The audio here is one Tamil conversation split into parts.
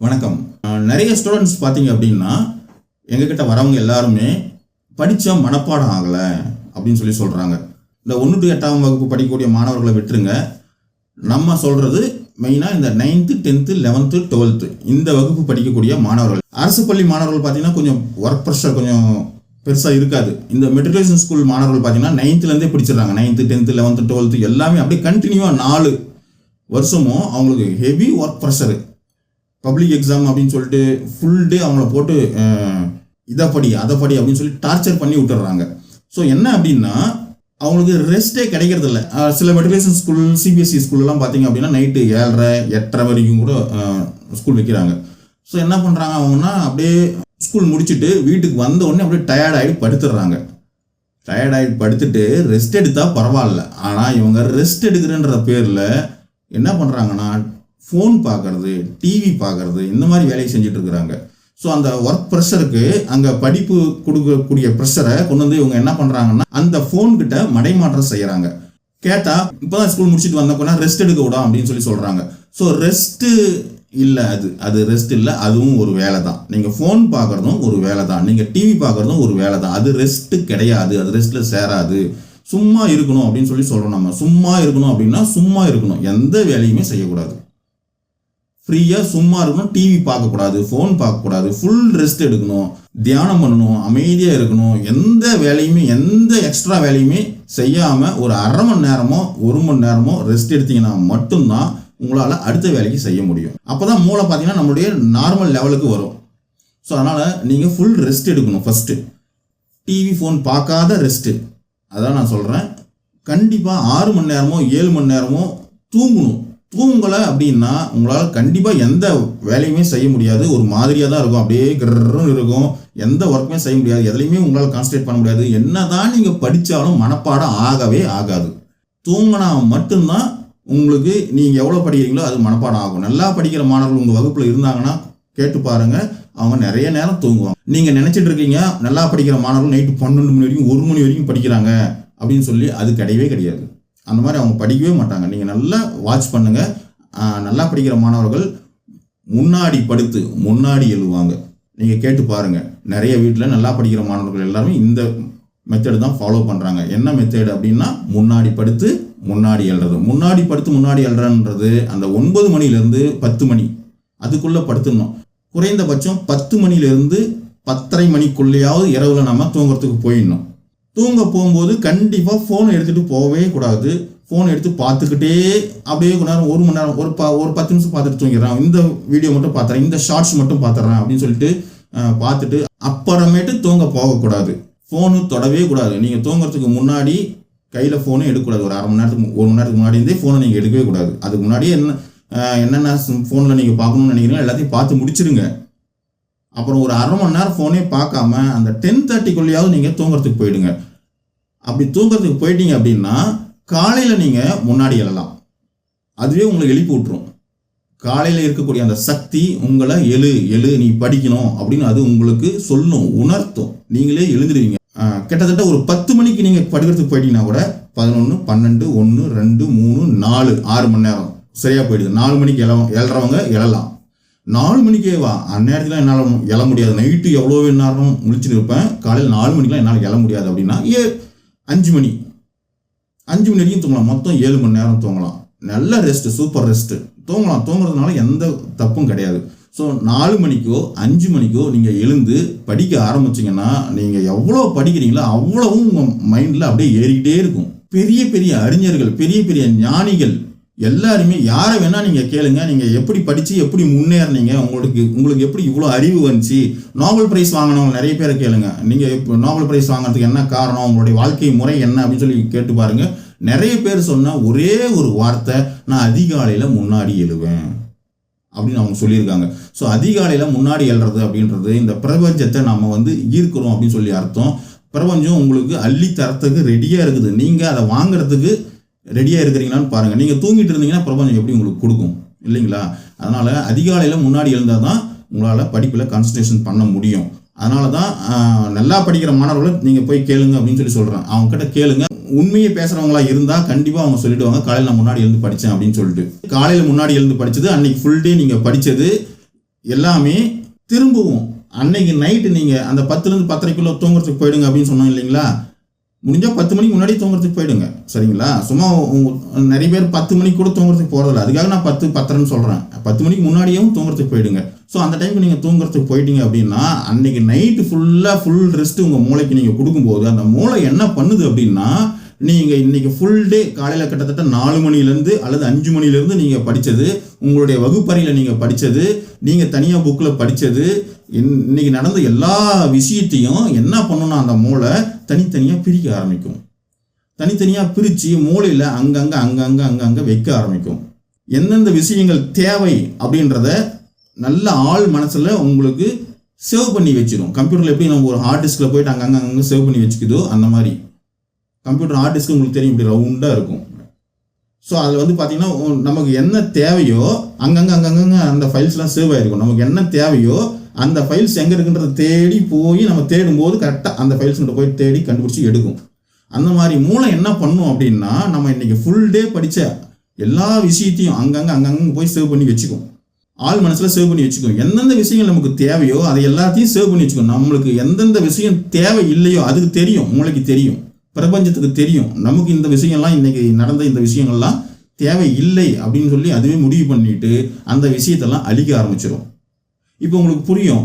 வணக்கம். நிறைய ஸ்டூடெண்ட்ஸ் பார்த்தீங்க அப்படின்னா எங்ககிட்ட வரவங்க எல்லாருமே படித்தா மனப்பாடம் ஆகலை அப்படின்னு சொல்லி சொல்கிறாங்க இந்த ஒன்று டு எட்டாம் வகுப்பு படிக்கக்கூடிய மாணவர்களை விட்டுருங்க. நம்ம சொல்கிறது மெயினாக இந்த நைன்த்து டென்த்து லெவன்த்து டுவெல்த்து இந்த வகுப்பு படிக்கக்கூடிய மாணவர்கள். அரசு பள்ளி மாணவர்கள் பார்த்தீங்கன்னா கொஞ்சம் ஒர்க் ப்ரெஷர் கொஞ்சம் பெருசாக இருக்காது. இந்த மெட்ரிகுலேஷன் ஸ்கூல் மாணவர்கள் பார்த்தீங்கன்னா நைன்த்துலேருந்தே பிடிச்சிடுறாங்க. நைன்த்து டென்த்து லெவன்த்து டுவெல்த்து எல்லாமே அப்படியே கண்டினியூவாக நாலு வருஷமும் அவங்களுக்கு heavy work pressure public exam அப்படின்னு சொல்லிட்டு ஃபுல் டே அவங்கள போட்டு இதை படி அதை படி அப்படின்னு சொல்லி டார்ச்சர் பண்ணி விட்டுறாங்க ஸோ என்ன அப்படின்னா அவங்களுக்கு ரெஸ்ட்டே கிடைக்கிறது இல்லை. சில மெட்ரிகுலேஷன் ஸ்கூல் சிபிஎஸ்சி ஸ்கூல்லாம் பார்த்தீங்க அப்படின்னா நைட்டு ஏழரை எட்டரை வரைக்கும் கூட ஸ்கூல் வைக்கிறாங்க. ஸோ என்ன பண்ணுறாங்க அவங்கன்னா அப்படியே ஸ்கூல் முடிச்சுட்டு வீட்டுக்கு வந்த உடனே அப்படியே டயர்ட் ஆகிட்டு படுத்துடுறாங்க. டயர்டாகிட்டு படுத்துட்டு ரெஸ்ட் எடுத்தால் பரவாயில்ல. ஆனால் இவங்க ரெஸ்ட் எடுக்கிறன்ற பேரில் என்ன பண்ணுறாங்கன்னா ஃபோன் பார்க்கறது டிவி பார்க்கறது இந்த மாதிரி வேலையை செஞ்சுட்டு இருக்கிறாங்க. ஸோ அந்த ஒர்க் ப்ரெஷருக்கு அங்கே படிப்பு கொடுக்கக்கூடிய ப்ரெஷரை கொண்டு வந்து இவங்க என்ன பண்ணுறாங்கன்னா அந்த ஃபோன்கிட்ட மடைமாற்றம் செய்கிறாங்க கேட்டால் இப்போ தான் ஸ்கூல் முடிச்சுட்டு வந்தப்போனா ரெஸ்ட் எடுக்க விடும் அப்படின்னு சொல்லி சொல்கிறாங்க ஸோ ரெஸ்ட்டு இல்லை அது அது ரெஸ்ட் இல்லை அதுவும் ஒரு வேலை தான். நீங்கள் ஃபோன் பார்க்குறதும் ஒரு வேலை தான். நீங்கள் டிவி பார்க்குறதும் ஒரு வேலை தான். அது ரெஸ்ட்டு கிடையாது அது ரெஸ்ட்டில் சேராது. சும்மா இருக்கணும் அப்படின்னு சொல்லி சொல்கிறோம் நம்ம. சும்மா இருக்கணும் அப்படின்னா சும்மா இருக்கணும். எந்த வேலையுமே செய்யக்கூடாது. ஃப்ரீயாக சும்மா இருக்கணும் டிவி பார்க்கக்கூடாது ஃபோன் பார்க்கக்கூடாது ஃபுல் ரெஸ்ட் எடுக்கணும் தியானம் பண்ணணும் அமைதியாக இருக்கணும் எந்த வேலையுமே எந்த எக்ஸ்ட்ரா வேலையுமே செய்யாமல் ஒரு அரை மணி நேரமோ ஒரு மணி நேரமோ ரெஸ்ட் எடுத்தீங்கன்னா மட்டும்தான் உங்களால் அடுத்த வேலைக்கு செய்ய முடியும். அப்போ தான் மூளை பார்த்தீங்கன்னா நம்மளுடைய நார்மல் லெவலுக்கு வரும். ஸோ அதனால் நீங்கள் ஃபுல் ரெஸ்ட் எடுக்கணும் ஃபஸ்ட்டு டிவி ஃபோன் பார்க்காத ரெஸ்ட்டு அதான் நான் சொல்கிறேன் கண்டிப்பாக ஆறு மணி நேரமோ ஏழு மணி நேரமோ தூங்கணும். தூங்கலை அப்படின்னா உங்களால் கண்டிப்பாக எந்த வேலையுமே செய்ய முடியாது. ஒரு மாதிரியாக தான் இருக்கும். அப்படியே கிரன்னு இருக்கும். எந்த ஒர்க்குமே செய்ய முடியாது. எதுலையுமே உங்களால் கான்சன்ட்ரேட் பண்ண முடியாது. என்னதான் நீங்கள் படித்தாலும் மனப்பாடம் ஆகவே ஆகாது. தூங்கினா மட்டும்தான் உங்களுக்கு நீங்கள் எவ்வளோ படிக்கிறீங்களோ அது மனப்பாடம் ஆகும். நல்லா படிக்கிற மாணவர்கள் உங்கள் வகுப்பில் இருந்தாங்கன்னா கேட்டு பாருங்கள் அவங்க நிறைய நேரம் தூங்குவாங்க. நீங்கள் நினச்சிட்டு இருக்கீங்க நல்லா படிக்கிற மாணவர்கள் நைட்டு பன்னெண்டு மணி வரைக்கும் ஒரு மணி வரைக்கும் படிக்கிறாங்க அப்படின்னு சொல்லி அது கிடையவே கிடையாது. அந்த மாதிரி அவங்க படிக்கவே மாட்டாங்க. நீங்கள் நல்லா வாட்ச் பண்ணுங்க. நல்லா படிக்கிற மாணவர்கள் முன்னாடி படுத்து முன்னாடி எழுவாங்க. நீங்கள் கேட்டு பாருங்கள் நிறைய வீட்டில் நல்லா படிக்கிற மாணவர்கள் எல்லாருமே இந்த மெத்தடு தான் ஃபாலோ பண்ணுறாங்க என்ன மெத்தேடு அப்படின்னா முன்னாடி படுத்து முன்னாடி எழுறது. முன்னாடி படுத்து முன்னாடி எழுறன்றது அந்த ஒன்பது மணிலேருந்து பத்து மணி. அதுக்குள்ளே படுத்துடணும். குறைந்தபட்சம் பத்து மணிலேருந்து பத்தரை மணிக்குள்ளேயாவது இரவுல நம்ம தூங்குறதுக்கு போயிடணும். தூங்க போகும்போது கண்டிப்பாக ஃபோன் எடுத்துகிட்டு போகவே கூடாது. ஃபோன் எடுத்து பார்த்துக்கிட்டே அப்படியே கொஞ்ச நேரம் ஒரு மணி நேரம் ஒரு ப ஒரு பத்து நிமிஷம் பார்த்துட்டு தூங்கிடுறான். இந்த வீடியோ மட்டும் பார்த்துறேன். இந்த ஷார்ட்ஸ் மட்டும் பார்த்துறேன் அப்படின்னு சொல்லிட்டு பார்த்துட்டு அப்புறமேட்டு தூங்க போகக்கூடாது. ஃபோனு தொடவே கூடாது. நீங்கள் தூங்குறதுக்கு முன்னாடி கையில் ஃபோனும் எடுக்கக்கூடாது. ஒரு அரை மணி நேரத்துக்கு ஒரு மணி நேரத்துக்கு முன்னாடி இருந்தே ஃபோனை நீங்கள் எடுக்கவே கூடாது. அதுக்கு முன்னாடியே என்ன என்னென்ன ஃபோனில் நீங்கள் பார்க்கணும்னு நினைக்கிறீங்களோ எல்லாத்தையும் பார்த்து முடிச்சிருங்க. அப்புறம் ஒரு அரை மணி நேரம் ஃபோனே பார்க்காம அந்த டென் தேர்ட்டிக்குள்ளேயாவது நீங்கள் தூங்குறதுக்கு போயிடுங்க. அப்படி தூங்குறதுக்கு போயிட்டீங்க அப்படின்னா காலையில் நீங்கள் முன்னாடி எழலாம். அதுவே உங்களை எழுப்பி விட்டுரும். காலையில் இருக்கக்கூடிய அந்த சக்தி உங்களை எழு எழு நீ படிக்கணும் அப்படின்னு அது உங்களுக்கு சொல்லும் உணர்த்தும். நீங்களே எழுந்துருவீங்க. கிட்டத்தட்ட ஒரு பத்து மணிக்கு நீங்கள் படுக்கிறதுக்கு போயிட்டீங்கன்னா கூட பதினொன்று பன்னெண்டு ஒன்று ரெண்டு மூணு நாலு ஆறு மணி நேரம். சரியாக போயிடுது. நாலு மணிக்கு எழ எழறவங்க எழலாம். நாலு மணிக்கே வா. அந்நேரத்தில் என்னால் எழ முடியாது. நைட்டு எவ்வளோ நேரம் முழிச்சுட்டு இருப்பேன். காலையில் நாலு மணிக்கெலாம் என்னால் எழ முடியாது அப்படின்னா ஏ அஞ்சு மணி. அஞ்சு மணி வரைக்கும் தூங்கலாம். மொத்தம் ஏழு மணி நேரம் தூங்கலாம். நல்ல ரெஸ்ட் சூப்பர் ரெஸ்ட் தூங்கலாம். தூங்குறதுனால எந்த தப்பும் கிடையாது. ஸோ நாலு மணிக்கோ அஞ்சு மணிக்கோ நீங்கள் எழுந்து படிக்க ஆரம்பிச்சிங்கன்னா நீங்கள் எவ்வளோ படிக்கிறீங்களோ அவ்வளவும் உங்கள் மைண்டில் அப்படியே ஏறிக்கிட்டே இருக்கும். பெரிய பெரிய அறிஞர்கள் பெரிய பெரிய ஞானிகள் எல்லாருமே யாரை வேணா நீங்க கேளுங்க. நீங்க எப்படி படிச்சு எப்படி முன்னேறினீங்க உங்களுக்கு உங்களுக்கு எப்படி இவ்வளோ அறிவு வந்துச்சு? நோபல் பிரைஸ் வாங்கினவங்க நிறைய பேரை கேளுங்க. நீங்க இப்போ நோபல் பிரைஸ் வாங்குறதுக்கு என்ன காரணம்? உங்களுடைய வாழ்க்கை முறை என்ன அப்படின்னு சொல்லி கேட்டு பாருங்க. நிறைய பேர் சொன்ன ஒரே ஒரு வார்த்தை நான் அதிகாலையில முன்னாடி எழுவேன். அப்படின்னு அவங்க சொல்லியிருக்காங்க. ஸோ அதிகாலையில் முன்னாடி எழுறது அப்படின்றது இந்த பிரபஞ்சத்தை நம்ம வந்து ஈர்க்கிறோம் அப்படின்னு சொல்லி அர்த்தம். பிரபஞ்சம் உங்களுக்கு அள்ளி தரத்துக்கு ரெடியாக இருக்குது. நீங்கள் அதை வாங்குறதுக்கு ரெடியாக இருக்கிறீங்களான்னு பாருங்கள் நீங்கள் தூங்கிட்டு இருந்தீங்கன்னா பிரபஞ்சம் எப்படி உங்களுக்கு கொடுக்கும்? இல்லைங்களா? அதனால் அதிகாலையில் முன்னாடி எழுந்தால் தான் உங்களால் படிப்பில் கான்சன்ட்ரேஷன் பண்ண முடியும். அதனால தான் நல்லா படிக்கிற மாணவர்களை நீங்கள் போய் கேளுங்க அப்படின்னு சொல்லி சொல்கிறேன் அவங்க கிட்ட கேளுங்க. உண்மையை பேசுகிறவங்களா இருந்தால் கண்டிப்பாக அவங்க சொல்லிடுவாங்க. காலையில் நான் முன்னாடி எழுந்து படித்தேன் அப்படின்னு சொல்லிட்டு. காலையில் முன்னாடி எழுந்து படித்தது அன்னைக்கு ஃபுல் டே நீங்கள் படித்தது எல்லாமே திரும்பவும் அன்னைக்கு நைட்டு நீங்கள் அந்த பத்துலேருந்து பத்தரைக்குள்ளே தூங்குறதுக்கு போயிடுங்க அப்படின்னு சொன்னோம் இல்லைங்களா? முடிஞ்சால் பத்து மணிக்கு முன்னாடி தூங்குறதுக்கு போயிடுங்க. சரிங்களா? சும்மா நிறைய பேர் பத்து மணிக்கு கூட தூங்குறதுக்கு போகிறதில்ல அதுக்காக நான் பத்து பத்தரைன்னு சொல்கிறேன் பத்து மணிக்கு முன்னாடியும் தூங்குறதுக்கு போயிடுங்க. ஸோ அந்த டைமுக்கு நீங்கள் தூங்குறதுக்கு போயிட்டீங்க அப்படின்னா அன்னைக்கு நைட்டு ஃபுல்லாக ஃபுல் ரெஸ்ட் உங்கள் மூளைக்கு நீங்கள் கொடுக்கும்போது அந்த மூளை என்ன பண்ணுது அப்படின்னா நீங்கள் இன்றைக்கி ஃபுல் டே காலையில் கிட்டத்தட்ட நாலு மணிலேருந்து அல்லது அஞ்சு மணிலேருந்து நீங்கள் படித்தது உங்களுடைய வகுப்பறையில் நீங்கள் படித்தது நீங்கள் தனியாக புக்கில் படித்தது இன்னைக்கு நடந்த எல்லா விஷயத்தையும் என்ன பண்ணணும் அந்த மூளை தனித்தனியாக பிரிக்க ஆரம்பிக்கும். தனித்தனியாக பிரித்து மூளையில் அங்கங்கே அங்கங்கே அங்கங்கே வைக்க ஆரம்பிக்கும். எந்தெந்த விஷயங்கள் தேவை அப்படின்றத நல்ல ஆள் மனசில் உங்களுக்கு சேவ் பண்ணி வச்சிடும் கம்ப்யூட்டரில் எப்படி நம்ம ஒரு ஹார்ட் டிஸ்கில் போயிட்டு அங்கங்கே அங்கங்கே சேவ் பண்ணி வச்சுக்குதோ அந்த மாதிரி. கம்ப்யூட்டர் ஹார்ட் டிஸ்க் உங்களுக்கு தெரியும் இப்படி ரவுண்டாக இருக்கும். ஸோ அதில் வந்து பார்த்தீங்கன்னா நமக்கு என்ன தேவையோ அங்கங்கே அங்கங்கே அந்த ஃபைல்ஸ்லாம் சேவ் ஆகிருக்கும் நமக்கு என்ன தேவையோ அந்த ஃபைல்ஸ் எங்கே இருக்குன்றத தேடி போய் நம்ம தேடும்போது கரெக்டாக அந்த ஃபைல்ஸ்கிட்ட போய் தேடி கண்டுபிடிச்சி எடுக்கும். அந்த மாதிரி மூளை என்ன பண்ணும் அப்படின்னா நம்ம இன்னைக்கு ஃபுல் டே படித்த எல்லா விஷயத்தையும் அங்கங்கே அங்கங்கே போய் சேவ் பண்ணி வச்சுக்கும். ஆள் மனசில் சேவ் பண்ணி வச்சுக்கும். எந்தெந்த விஷயங்கள் நமக்கு தேவையோ அதை எல்லாத்தையும் சேவ் பண்ணி வச்சுக்கும். நம்மளுக்கு எந்தெந்த விஷயம் தேவை இல்லையோ அதுக்கு தெரியும். மூளைக்கு தெரியும். பிரபஞ்சத்துக்கு தெரியும். நமக்கு இந்த விஷயம்லாம் இன்னைக்கு நடந்த இந்த விஷயங்கள்லாம் தேவை இல்லை அப்படின்னு சொல்லி அதுவே முடிவு பண்ணிட்டு அந்த விஷயத்தெல்லாம் அழிக்க ஆரம்பிச்சிடும் இப்போ உங்களுக்கு புரியும்.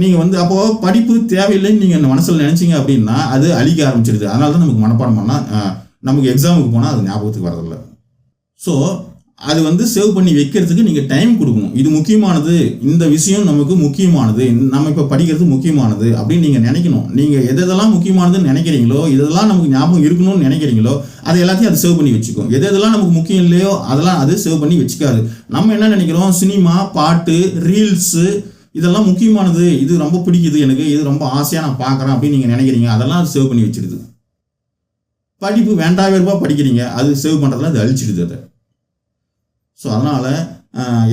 நீங்கள் வந்து அப்போ படிப்பு தேவையில்லைன்னு நீங்கள் மனசில் நினச்சிங்க அப்படின்னா அது அழிக்க ஆரம்பிச்சிடுது. அதனால தான் நமக்கு மனப்பாடம் பண்ணால் நமக்கு எக்ஸாமுக்கு போனால் அது ஞாபகத்துக்கு வரதில்லை. ஸோ அது வந்து சேவ் பண்ணி வைக்கிறதுக்கு நீங்கள் டைம் கொடுக்கணும். இது முக்கியமானது. இந்த விஷயம் நமக்கு முக்கியமானது. நம்ம இப்போ படிக்கிறது முக்கியமானது அப்படின்னு நீங்கள் நினைக்கணும். நீங்கள் எது எதெல்லாம் முக்கியமானதுன்னு நினைக்கிறீங்களோ இதெல்லாம் நமக்கு ஞாபகம் இருக்கணும்னு நினைக்கிறீங்களோ அது எல்லாத்தையும் அது சேவ் பண்ணி வச்சுக்கும். எது எதெல்லாம் நமக்கு முக்கியம் இல்லையோ அதெல்லாம் அது சேவ் பண்ணி வச்சுக்காது. நம்ம என்ன நினைக்கிறோம்? சினிமா பாட்டு ரீல்ஸு இதெல்லாம் முக்கியமானது. இது ரொம்ப பிடிக்குது எனக்கு. இது ரொம்ப ஆசையாக நான் பார்க்குறேன் அப்படின்னு நீங்கள் நினைக்கிறீங்க. அதெல்லாம் அது சேவ் பண்ணி வச்சிருது படிப்பு வேண்டாவே ரூபா படிக்கிறீங்க. அது சேவ் பண்ணுறதுல அது அழிச்சிடுது அதை. ஸோ அதனால்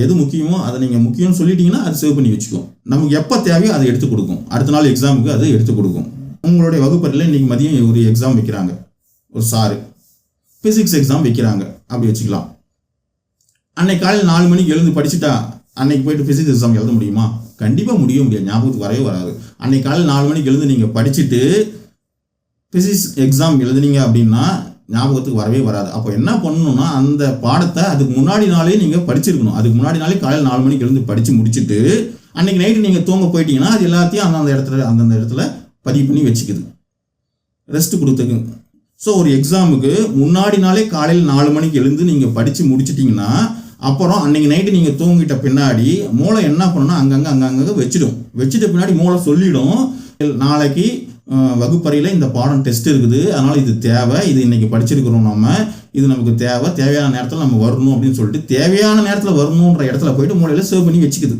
எது முக்கியமோ அதை நீங்கள் முக்கியம்னு சொல்லிட்டீங்கன்னா அது சேவ் பண்ணி வச்சுக்கும். நமக்கு எப்போ தேவையோ அதை எடுத்து கொடுக்கும். அடுத்த நாள் எக்ஸாமுக்கு அதை எடுத்து கொடுக்கும். உங்களுடைய வகுப்பறையில் இன்றைக்கி மதியம் ஒரு எக்ஸாம் வைக்கிறாங்க. ஒரு சாரு ஃபிசிக்ஸ் எக்ஸாம் வைக்கிறாங்க. அப்படி வச்சுக்கலாம். அன்னைக்கு காலையில் நாலு மணிக்கு எழுந்து படிச்சுட்டா அன்னைக்கு போயிட்டு ஃபிசிக்ஸ் எக்ஸாம் எழுத முடியுமா? கண்டிப்பாக முடிய முடியாது. ஞாபகத்துக்கு வரவே வராது. அன்னைக்கு காலையில் நாலு மணிக்கு எழுந்து நீங்கள் படிச்சுட்டு ஃபிசிக்ஸ் எக்ஸாம் எழுதுனீங்க அப்படின்னா ஞாபகத்துக்கு வரவே வராது. அப்போ என்ன பண்ணணும்னா அந்த பாடத்தை அதுக்கு முன்னாடி நாளே நீங்கள் படிச்சிருக்கணும். அதுக்கு முன்னாடி நாளே காலையில் நாலு மணிக்கு எழுந்து படித்து முடிச்சுட்டு அன்னைக்கு நைட்டு நீங்கள் தூங்க போயிட்டீங்கன்னா அது எல்லாத்தையும் அந்தந்த இடத்துல அந்தந்த இடத்துல பதிவு பண்ணி வச்சுக்குது. ரெஸ்ட் கொடுத்துக்கு. ஸோ ஒரு எக்ஸாமுக்கு முன்னாடி நாளே காலையில் நாலு மணிக்கு எழுந்து நீங்கள் படித்து முடிச்சிட்டிங்கன்னா அப்புறம் அன்னைக்கு நைட்டு நீங்கள் தூங்கிட்ட பின்னாடி மூளை என்ன பண்ணணும்னா அங்கங்கே அங்கங்கே வச்சிடும். வச்சுட்ட பின்னாடி மூளை சொல்லிடும். நாளைக்கு வகுப்பறையில் இந்த பாடம் டெஸ்ட் இருக்குது. அதனால் இது தேவை. இது இன்னைக்கு படிச்சிருக்கிறோம் நம்ம இது நமக்கு தேவை. தேவையான நேரத்தில் நம்ம வரணும் அப்படின்னு சொல்லிட்டு தேவையான நேரத்தில் வரணுன்ற இடத்துல போயிட்டு மூளையில் சேவ் பண்ணி வச்சுக்குது.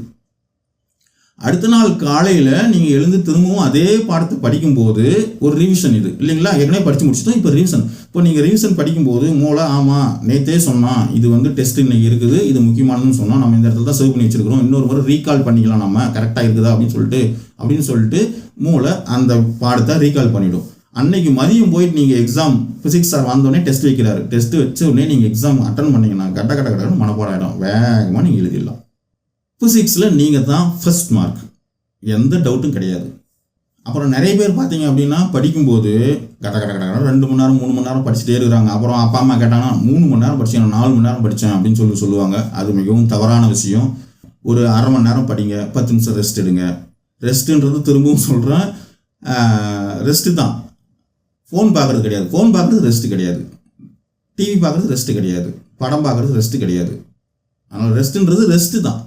அடுத்த நாள் காலையில் நீங்கள் எழுந்து திரும்பவும் அதே பாடத்தை படிக்கும்போது ஒரு ரிவிஷன் இது. இல்லைங்களா? ஏற்கனவே படித்து முடிச்சிட்டோம் இப்போ ரிவிஷன் இப்போ நீங்கள் ரிவிஷன் படிக்கும்போது மூளை ஆமாம் நேத்தே சொன்னான் இது வந்து டெஸ்ட் இன்னைக்கு இருக்குது இது முக்கியமானதுன்னு சொன்னால் நம்ம இந்த இடத்துல தான் சேவ் பண்ணி வச்சிருக்கிறோம் இன்னொரு முறை ரீகால் பண்ணிக்கலாம் நம்ம கரெக்டாக இருக்குதா? அப்படின்னு சொல்லிட்டு அப்படின்னு சொல்லிட்டு மூளை அந்த பாடத்தை ரீகால் பண்ணிவிடும் அன்னைக்கு மதியம் போயிட்டு நீங்கள் எக்ஸாம் ஃபிசிக்ஸ் சார் வந்தோடனே டெஸ்ட் வைக்கிறாரு. டெஸ்ட் வச்ச உடனே நீங்கள் எக்ஸாம் அட்டன் பண்ணிங்கன்னா கட்ட கட்ட கட்டன்னு மனப்பாடம் ஆகிடும் வேகமாக நீங்கள் எழுதிடலாம். ஃபிசிக்ஸில் நீங்கள் தான் ஃபர்ஸ்ட் மார்க் எந்த டவுட்டும் கிடையாது. அப்புறம் நிறைய பேர் பார்த்தீங்க அப்படின்னா படிக்கும்போது கட கட கட ரெண்டு மணி நேரம் மூணு மணி நேரம் படிச்சுட்டே இருக்கிறாங்க. அப்புறம் அப்பா அம்மா கேட்டாங்கன்னா மூணு மணி நேரம் படிச்சேன் நாலு மணி நேரம் படித்தேன் அப்படின்னு சொல்லி சொல்லுவாங்க. அது மிகவும் தவறான விஷயம். ஒரு அரை மணி நேரம் படிங்க பத்து நிமிஷம் ரெஸ்ட் எடுங்க. ரெஸ்ட்டுன்றது திரும்பவும் சொல்கிறேன் ரெஸ்ட்டு தான். ஃபோன் பார்க்குறது கிடையாது. ஃபோன் பார்க்குறது ரெஸ்ட்டு கிடையாது. டிவி பார்க்குறது ரெஸ்ட்டு கிடையாது. படம் பார்க்குறது ரெஸ்ட்டு கிடையாது. அதனால் ரெஸ்ட்டுன்றது ரெஸ்ட்டு தான்.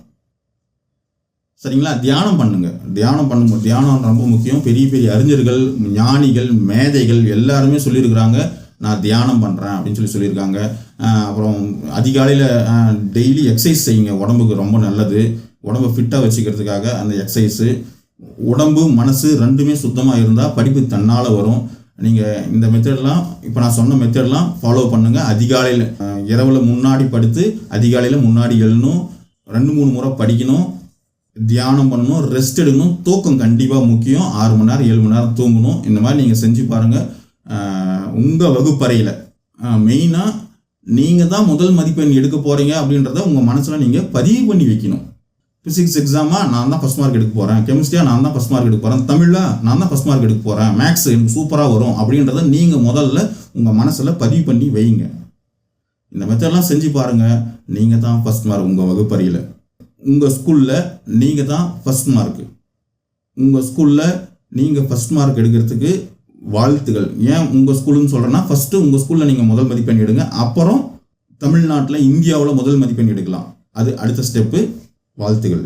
சரிங்களா? தியானம் பண்ணுங்க. தியானம் பண்ணும்போது தியானம் ரொம்ப முக்கியம். பெரிய பெரிய அறிஞர்கள் ஞானிகள் மேதைகள் எல்லாருமே சொல்லியிருக்கிறாங்க நான் தியானம் பண்ணுறேன் அப்படின்னு சொல்லி சொல்லியிருக்காங்க. அப்புறம் அதிகாலையில் டெய்லி எக்ஸசைஸ் செய்யுங்க. உடம்புக்கு ரொம்ப நல்லது. உடம்பை ஃபிட்டாக வச்சுக்கிறதுக்காக அந்த எக்ஸசைஸு உடம்பு மனசு ரெண்டுமே சுத்தமாக இருந்தால் படிப்பு தன்னால் வரும். நீங்கள் இந்த மெத்தட்லாம் இப்போ நான் சொன்ன மெத்தட்லாம் ஃபாலோ பண்ணுங்கள் அதிகாலையில் இரவில் முன்னாடி படுத்து அதிகாலையில் முன்னாடி எழுணும் ரெண்டு மூணு முறை படிக்கணும். தியானம் பண்ணணும் ரெஸ்ட் எடுக்கணும் தூக்கம் கண்டிப்பாக முக்கியம். ஆறு மணி நேரம் ஏழு மணி நேரம் தூங்கணும். இந்த மாதிரி நீங்கள் செஞ்சு பாருங்கள் உங்கள் வகுப்பறையில். மெயினாக நீங்கள் தான் முதல் மதிப்பெண் எடுக்க போகிறீங்க அப்படின்றத உங்கள் மனசில் நீங்கள் பதிவு பண்ணி வைக்கணும். ஃபிசிக்ஸ் எக்ஸாமா நான் தான் ஃபஸ்ட் மார்க் எடுக்க போகிறேன் கெமிஸ்ட்ரியாக நான் தான் ஃபஸ்ட் மார்க் எடுக்க போகிறேன் தமிழில் நான் தான் ஃபஸ்ட் மார்க் எடுக்க போகிறேன் மேக்ஸ் எனக்கு சூப்பராக வரும் அப்படின்றத நீங்கள் முதல்ல உங்கள் மனசில் பதிவு பண்ணி வைங்க. இந்த மெத்தடெலாம் செஞ்சு பாருங்கள் நீங்கள் தான் ஃபஸ்ட் மார்க் உங்கள் வகுப்பறையில். உங்கள் ஸ்கூலில் நீங்கள் தான் ஃபஸ்ட் மார்க்கு உங்கள் ஸ்கூலில் நீங்கள் ஃபஸ்ட் மார்க் எடுக்கிறதுக்கு வாழ்த்துகள் ஏன் உங்கள் ஸ்கூலுன்னு சொல்கிறேன்னா ஃபஸ்ட்டு உங்கள் ஸ்கூலில் நீங்கள் முதல் மதிப்பெண் எடுங்க. அப்புறம் தமிழ்நாட்டில் இந்தியாவில் முதல் மதிப்பெண் எடுக்கலாம். அது அடுத்த ஸ்டெப்பு வாழ்த்துகள்